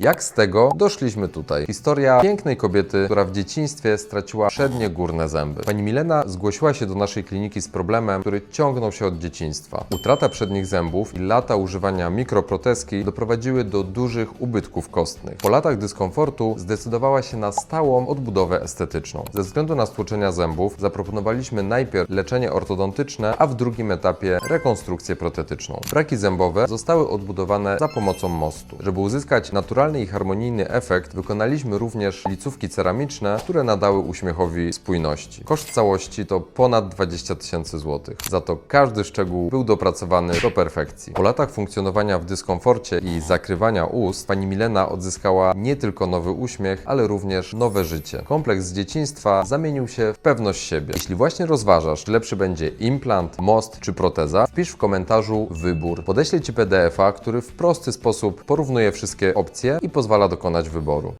Jak z tego doszliśmy tutaj? Historia pięknej kobiety, która w dzieciństwie straciła przednie górne zęby. Pani Milena zgłosiła się do naszej kliniki z problemem, który ciągnął się od dzieciństwa. Utrata przednich zębów i lata używania mikroproteski doprowadziły do dużych ubytków kostnych. Po latach dyskomfortu zdecydowała się na stałą odbudowę estetyczną. Ze względu na stłoczenia zębów zaproponowaliśmy najpierw leczenie ortodontyczne, a w drugim etapie rekonstrukcję protetyczną. Braki zębowe zostały odbudowane za pomocą mostu. Żeby uzyskać naturalny i harmonijny efekt, wykonaliśmy również licówki ceramiczne, które nadały uśmiechowi spójności. Koszt całości to ponad 20 tysięcy złotych. Za to każdy szczegół był dopracowany do perfekcji. Po latach funkcjonowania w dyskomforcie i zakrywania ust, pani Milena odzyskała nie tylko nowy uśmiech, ale również nowe życie. Kompleks z dzieciństwa zamienił się w pewność siebie. Jeśli właśnie rozważasz, czy lepszy będzie implant, most czy proteza, wpisz w komentarzu wybór. Podeślę Ci PDF-a, który w prosty sposób porównuje wszystkie opcje i pozwala dokonać wyboru.